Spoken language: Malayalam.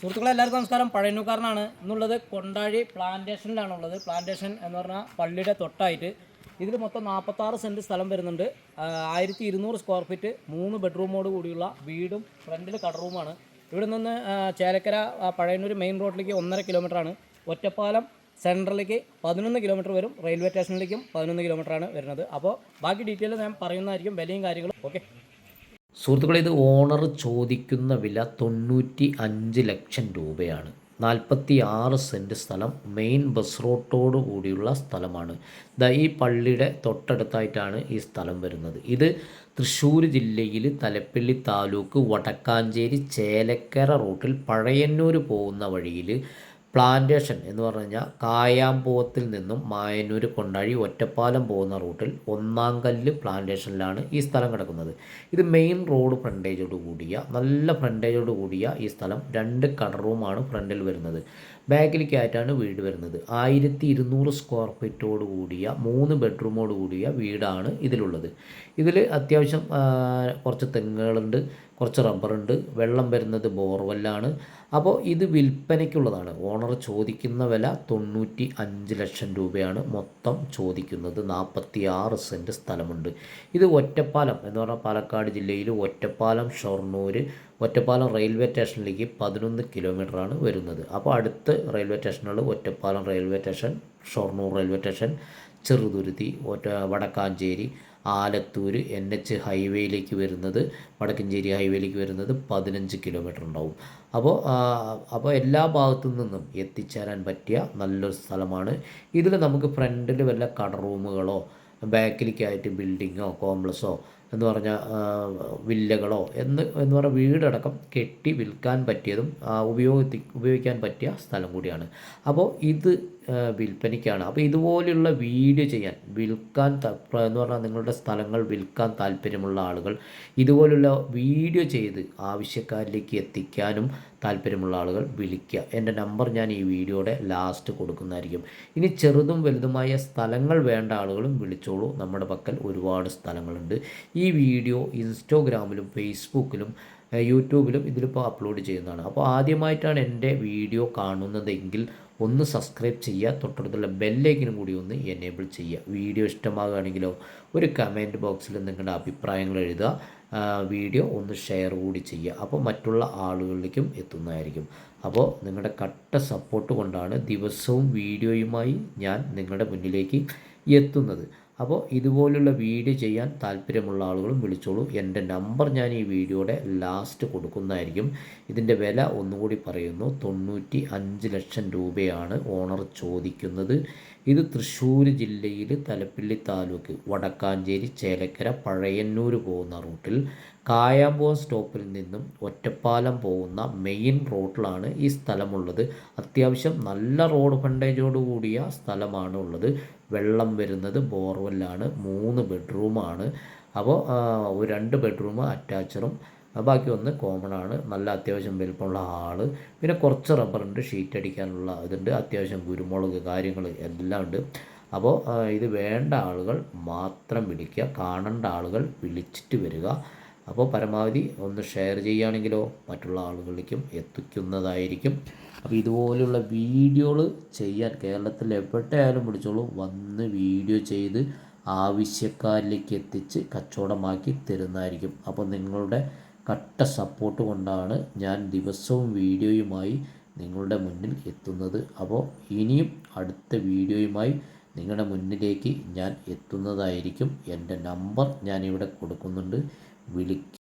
സുഹൃത്തുക്കളെ എല്ലാവർക്കും നമസ്കാരം. പഴയന്നൂക്കാരനാണ് എന്നുള്ളത് കൊണ്ടാഴി പ്ലാന്റേഷനിലാണ് ഉള്ളത് പ്ലാന്റേഷൻ എന്ന് പറഞ്ഞാൽ പള്ളിയുടെ തൊട്ടായിട്ട്. ഇതിൽ മൊത്തം നാൽപ്പത്താറ് സെന്റ് സ്ഥലം വരുന്നുണ്ട്. ആയിരത്തി ഇരുന്നൂറ് സ്ക്വയർ ഫീറ്റ് മൂന്ന് ബെഡ്റൂമോട് കൂടിയുള്ള വീടും ഫ്രണ്ടിൽ കടറൂമാണ് ഇവിടെ നിന്ന് ചേലക്കര പഴയന്നൂർ മെയിൻ റോഡിലേക്ക് ഒന്നര കിലോമീറ്ററാണ്. ഒറ്റപ്പാലം സെൻട്രലിലേക്ക് പതിനൊന്ന് കിലോമീറ്റർ വരും. റെയിൽവേ സ്റ്റേഷനിലേക്കും പതിനൊന്ന് കിലോമീറ്ററാണ് വരുന്നത്. അപ്പോൾ ബാക്കി ഡീറ്റെയിൽ ഞാൻ പറയുന്നതായിരിക്കും. വിലയും കാര്യങ്ങളും. ഓക്കെ. സുഹൃത്തുക്കളെ ഇത് ഓണർ ചോദിക്കുന്ന വില തൊണ്ണൂറ്റി അഞ്ച് ലക്ഷം രൂപയാണ്. നാൽപ്പത്തി ആറ് സെന്റ് സ്ഥലം മെയിൻ ബസ് റോട്ടോട് കൂടിയുള്ള സ്ഥലമാണ്. ദ ഈ പള്ളിയുടെ തൊട്ടടുത്തായിട്ടാണ് ഈ സ്ഥലം വരുന്നത്. ഇത് തൃശ്ശൂർ ജില്ലയിൽ തലപ്പള്ളി താലൂക്ക് വടക്കാഞ്ചേരി ചേലക്കര റൂട്ടിൽ പഴയന്നൂർ പോകുന്ന വഴിയിൽ പ്ലാന്റേഷൻ എന്ന് പറഞ്ഞു കഴിഞ്ഞാൽ കായാമ്പൂവത്തിൽ നിന്നും മായനൂർ കൊണ്ടാഴി ഒറ്റപ്പാലം പോകുന്ന റൂട്ടിൽ ഒന്നാം കല്ല് പ്ലാന്റേഷനിലാണ് ഈ സ്ഥലം കിടക്കുന്നത്. ഇത് മെയിൻ റോഡ് ഫ്രണ്ടേജോട് കൂടിയ നല്ല ഫ്രണ്ടേജോട് കൂടിയ ഈ സ്ഥലം രണ്ട് കടറൂമാണ് ഫ്രണ്ടിൽ വരുന്നത്. ബാക്കിലേക്കായിട്ടാണ് വീട് വരുന്നത്. ആയിരത്തി ഇരുന്നൂറ് സ്ക്വയർ ഫീറ്റോട് കൂടിയ മൂന്ന് ബെഡ്റൂമോട് കൂടിയ വീടാണ് ഇതിലുള്ളത്. ഇതിൽ അത്യാവശ്യം കുറച്ച് തെങ്ങുകളുണ്ട് കുറച്ച് റബ്ബറുണ്ട് വെള്ളം വരുന്നത് ബോർവെല്ലാണ്. അപ്പോൾ ഇത് വിൽപ്പനയ്ക്കുള്ളതാണ്. ഓണർ ചോദിക്കുന്ന വില തൊണ്ണൂറ്റി അഞ്ച് ലക്ഷം രൂപയാണ് മൊത്തം ചോദിക്കുന്നത്. നാൽപ്പത്തി ആറ് സെന്റ് സ്ഥലമുണ്ട്. ഇത് ഒറ്റപ്പാലം എന്ന് പറഞ്ഞാൽ പാലക്കാട് ജില്ലയിൽ ഒറ്റപ്പാലം ഷൊർണൂർ ഒറ്റപ്പാലം റെയിൽവേ സ്റ്റേഷനിലേക്ക് പതിനൊന്ന് കിലോമീറ്ററാണ് വരുന്നത്. അപ്പോൾ അടുത്ത റെയിൽവേ സ്റ്റേഷനുകൾ Ottapalam railway station Shoranur railway station Cheruthuruthy ഒറ്റ വടക്കാഞ്ചേരി ആലത്തൂർ എൻ എച്ച് ഹൈവേയിലേക്ക് വരുന്നത് വടക്കഞ്ചേരി ഹൈവേയിലേക്ക് വരുന്നത് പതിനഞ്ച് കിലോമീറ്റർ ഉണ്ടാവും. അപ്പോൾ അപ്പോൾ എല്ലാ ഭാഗത്തു നിന്നും എത്തിച്ചേരാൻ പറ്റിയ നല്ലൊരു സ്ഥലമാണ്. ഇതിൽ നമുക്ക് ഫ്രണ്ടിൽ വല്ല കട റൂമുകളോ ബാക്കിലേക്കായിട്ട് ബിൽഡിങ്ങോ കോംപ്ലക്സോ എന്ന് പറഞ്ഞാൽ വില്ലകളോ എന്ന് എന്ന് പറഞ്ഞാൽ വീടടക്കം കെട്ടി വിൽക്കാൻ പറ്റിയതും ഉപയോഗത്തി ഉപയോഗിക്കാൻ പറ്റിയ സ്ഥലം കൂടിയാണ്. അപ്പോൾ ഇത് വിൽപ്പനയ്ക്കാണ്. അപ്പോൾ ഇതുപോലെയുള്ള വീഡിയോ ചെയ്യാൻ വിൽക്കാൻ എന്ന് പറഞ്ഞാൽ നിങ്ങളുടെ സ്ഥലങ്ങൾ വിൽക്കാൻ താല്പര്യമുള്ള ആളുകൾ ഇതുപോലുള്ള വീഡിയോ ചെയ്ത് ആവശ്യക്കാരിലേക്ക് എത്തിക്കാനും താല്പര്യമുള്ള ആളുകൾ വിളിക്കുക. എന്റെ നമ്പർ ഞാൻ ഈ വീഡിയോയുടെ ലാസ്റ്റ് കൊടുക്കുന്നതായിരിക്കും. ഇനി ചെറുതും വലുതുമായ സ്ഥലങ്ങൾ വേണ്ട ആളുകളും വിളിച്ചോളൂ. നമ്മുടെ പക്കൽ ഒരുപാട് സ്ഥലങ്ങളുണ്ട്. ഈ വീഡിയോ ഇൻസ്റ്റാഗ്രാമിലും ഫേസ്ബുക്കിലും യൂട്യൂബിലും ഇതിലിപ്പോൾ അപ്ലോഡ് ചെയ്യുന്നതാണ്. അപ്പോൾ ആദ്യമായിട്ടാണ് എന്റെ വീഡിയോ കാണുന്നതെങ്കിൽ ഒന്ന് സബ്സ്ക്രൈബ് ചെയ്യുക തൊട്ടടുത്തുള്ള ബെല്ലേക്കിനും കൂടി ഒന്ന് എനേബിൾ ചെയ്യുക. വീഡിയോ ഇഷ്ടമാകുകയാണെങ്കിലോ ഒരു കമന്റ് ബോക്സിൽ നിങ്ങളുടെ അഭിപ്രായങ്ങൾ എഴുതുക. വീഡിയോ ഒന്ന് ഷെയർ കൂടി ചെയ്യുക. അപ്പോൾ മറ്റുള്ള ആളുകളിലേക്കും എത്തുന്നതായിരിക്കും. അപ്പോൾ നിങ്ങളുടെ കട്ട സപ്പോർട്ട് കൊണ്ടാണ് ദിവസവും വീഡിയോയുമായി ഞാൻ നിങ്ങളുടെ മുന്നിലേക്ക് എത്തുന്നത്. അപ്പോൾ ഇതുപോലുള്ള വീഡിയോ ചെയ്യാൻ താല്പര്യമുള്ള ആളുകളും വിളിച്ചോളൂ. എന്റെ നമ്പർ ഞാൻ ഈ വീഡിയോയുടെ ലാസ്റ്റ് കൊടുക്കുന്നതായിരിക്കും. ഇതിന്റെ വില ഒന്നുകൂടി പറയുന്നു. തൊണ്ണൂറ്റി അഞ്ച് ലക്ഷം രൂപയാണ് ഓണർ ചോദിക്കുന്നത്. ഇത് തൃശ്ശൂർ ജില്ലയിൽ തലപ്പിള്ളി താലൂക്ക് വടക്കാഞ്ചേരി ചേലക്കര പഴയന്നൂർ പോകുന്ന റൂട്ടിൽ കായാമ്പോ സ്റ്റോപ്പിൽ നിന്നും ഒറ്റപ്പാലം പോകുന്ന മെയിൻ റോഡിലാണ് ഈ സ്ഥലമുള്ളത്. അത്യാവശ്യം നല്ല റോഡ് ഫണ്ടേജോട് കൂടിയ സ്ഥലമാണ് ഉള്ളത്. വെള്ളം വരുന്നത് ബോർവെല്ലാണ് മൂന്ന് ബെഡ്റൂമാണ്. അപ്പോൾ ഒരു രണ്ട് ബെഡ്റൂം അറ്റാച്ചറും ബാക്കി ഒന്ന് കോമൺ ആണ് നല്ല അത്യാവശ്യം വലിപ്പമുള്ള ഹാൾ. പിന്നെ കുറച്ച് റബ്ബറുണ്ട് ഷീറ്റ് അടിക്കാനുള്ള ഇതുണ്ട് അത്യാവശ്യം കുരുമുളക് കാര്യങ്ങൾ എല്ലാം ഉണ്ട്. അപ്പോൾ ഇത് വേണ്ട ആളുകൾ മാത്രം വിളിക്കുക കാണേണ്ട ആളുകൾ വിളിച്ചിട്ട് വരിക. അപ്പോൾ പരമാവധി ഒന്ന് ഷെയർ ചെയ്യുകയാണെങ്കിലോ മറ്റുള്ള ആളുകളിലേക്കും എത്തിക്കുന്നതായിരിക്കും. അപ്പോൾ ഇതുപോലുള്ള വീഡിയോകൾ ചെയ്യാൻ കേരളത്തിൽ എവിടെയായാലും വിളിച്ചോളൂ. വന്ന് വീഡിയോ ചെയ്ത് ആവശ്യക്കാരിലേക്ക് എത്തിച്ച് കച്ചവടമാക്കി തരുന്നതായിരിക്കും. അപ്പോൾ നിങ്ങളുടെ കട്ട സപ്പോർട്ട് കൊണ്ടാണ് ഞാൻ ദിവസവും വീഡിയോയുമായി നിങ്ങളുടെ മുന്നിൽ എത്തുന്നത്. അപ്പോൾ ഇനിയും അടുത്ത വീഡിയോയുമായി നിങ്ങളുടെ മുന്നിലേക്ക് ഞാൻ എത്തുന്നതായിരിക്കും. എന്റെ നമ്പർ ഞാനിവിടെ കൊടുക്കുന്നുണ്ട്. വിളിക്കുക